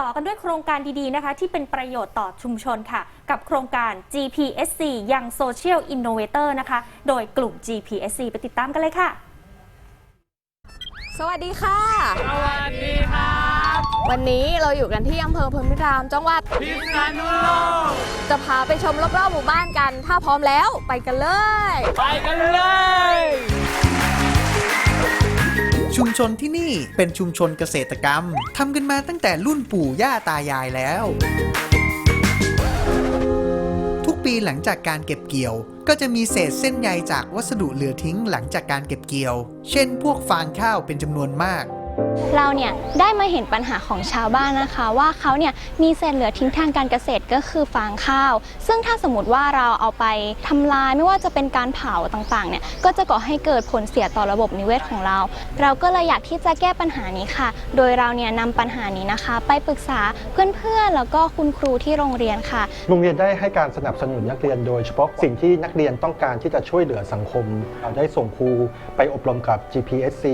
ต่อกันด้วยโครงการดีๆนะคะ ที่เป็นประโยชน์ต่อชุมชนค่ะ กับโครงการ GPSC ยัง Social Innovator นะคะ โดยกลุ่ม GPSC ไปติดตามกันเลยค่ะ สวัสดีค่ะ สวัสดีครับวันนี้เราอยู่กันที่อำเภอพรหมพิรามจังหวัด พิษณุโลกจะพาไปชมรอบๆหมู่บ้านกัน ถ้าพร้อมแล้วไปกันเลย ไปกันเลย ชุมชนที่นี่เป็นชุมชนเกษตรกรรมทำกันมาตั้งแต่รุ่นปู่ย่าตายายแล้ว ทุกปีหลังจากการเก็บเกี่ยว ก็จะมีเศษเส้นใยจากวัสดุเหลือทิ้งหลังจากการเก็บเกี่ยว เช่น พวกฟางข้าวเป็นจำนวนมาก เราเนี่ยได้มาเห็นปัญหาของชาวบ้านนะคะ ว่าเขาเนี่ยมีเศษเหลือทิ้งทางการเกษตรก็คือฟางข้าว ซึ่งถ้าสมมติว่าเราเอาไปทำลายไม่ว่าจะเป็นการเผาต่างๆเนี่ยก็จะก่อให้เกิดผลเสียต่อระบบนิเวศของเรา เราก็เลยอยากที่จะแก้ปัญหานี้ค่ะ โดยเราเนี่ยนำปัญหานี้นะคะ ไปปรึกษาเพื่อนๆแล้วก็คุณครูที่โรงเรียนค่ะ โรงเรียนได้ให้การสนับสนุนนักเรียนโดยเฉพาะสิ่งที่นักเรียนต้องการที่จะช่วยเหลือสังคม เราได้ส่งครูไปอบรมกับ GPSC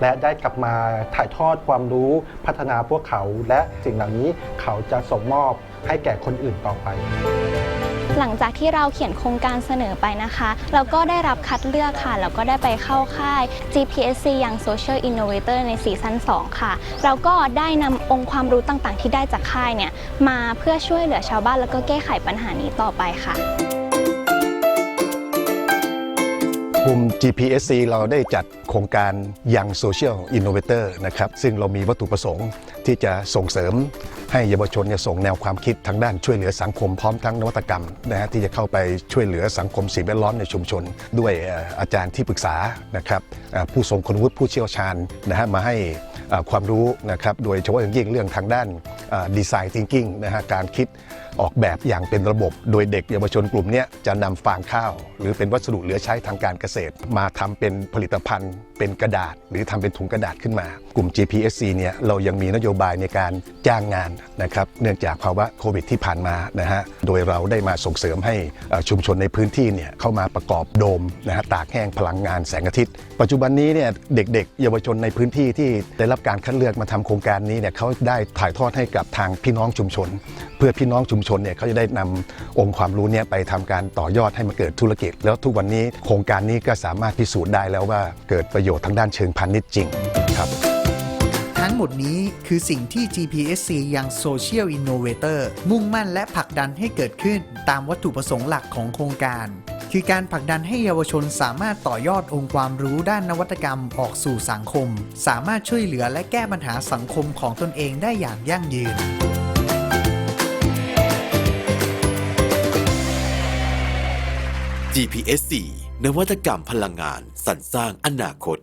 และได้กลับมาถ่ายทอดความรู้พัฒนาพวกเขา และสิ่งเหล่านี้เขาจะส่งมอบให้แก่คนอื่นต่อไป หลังจากที่เราเขียนโครงการเสนอไปนะคะ เราก็ได้รับคัดเลือกค่ะ แล้วก็ได้ไปเข้าค่าย GPSC อย่าง Social Innovator ในซีซั่น2ค่ะ เราก็ได้นำองค์ความรู้ต่างๆ ที่ได้จากค่ายเนี่ย มาเพื่อช่วยเหลือชาวบ้านแล้วก็แก้ไขปัญหานี้ต่อไปค่ะ กลุ่ม GPSC เราได้จัดโครงการยัง Social Innovator นะครับ ซึ่งเรามีวัตถุประสงค์ที่จะส่งเสริมให้เยาวชนเนี่ยส่งแนวความคิดทางด้านช่วยเหลือสังคมพร้อมทั้งนวัตกรรมนะฮะที่จะเข้าไปช่วยเหลือสังคมสิ่งแวดล้อมในชุมชน ด้วยอาจารย์ที่ปรึกษานะครับผู้ทรงคุณวุฒิผู้เชี่ยวชาญนะฮะมาให้ความรู้นะครับโดยเฉพาะอย่างยิ่งเรื่องทางด้าน ดีไซน์ทิงกิ้งนะฮะการคิดออกแบบอย่างเป็นระบบ โดยเด็กเยาวชนกลุ่มเนี้ยจะนำฟางข้าว หรือเป็นวัสดุเหลือใช้ทางการเกษตร มาทำเป็นผลิตภัณฑ์ เป็นกระดาษ หรือทำเป็นถุงกระดาษขึ้นมา กลุ่ม GPSC เนี่ยเรายังมีนโยบายในการจ้างงานนะครับเนื่องจากภาวะโควิดที่ผ่านมานะฮะโดยเราได้มาส่งเสริมให้ชุมชนในพื้นที่เนี่ยเข้ามาประกอบโดมนะฮะตากแห้งพลังงานแสงอาทิตย์ ปัจจุบันนี้เนี่ยเด็กๆ เยาวชนในพื้นที่ที่ได้รับการคัดเลือกมาทำโครงการนี้เนี่ยเขาได้ถ่ายทอดให้กับทางพี่น้องชุมชน เพื่อพี่น้องชุมชนเนี่ยเขาจะได้นำองค์ความรู้เนี่ยไปทำการต่อยอดให้มาเกิดธุรกิจ แล้วทุกวันนี้โครงการนี้ก็สามารถพิสูจน์ได้แล้วว่าเกิดประโยชน์ทางด้านเชิงพาณิชย์จริงครับทั้งหมดนี้คือสิ่งที่ GPSC ยัง Social Innovator มุ่งมั่นและผลักดันให้เกิดขึ้นตามวัตถุประสงค์หลักของโครงการ คือการผลักดันให้เยาวชนสามารถต่อยอดองค์ความรู้ด้านนวัตกรรมออกสู่สังคม สามารถช่วยเหลือและแก้ปัญหาสังคมของตนเองได้อย่างยั่งยืน GPSC นวัตกรรมพลังงานสรรสร้างอนาคต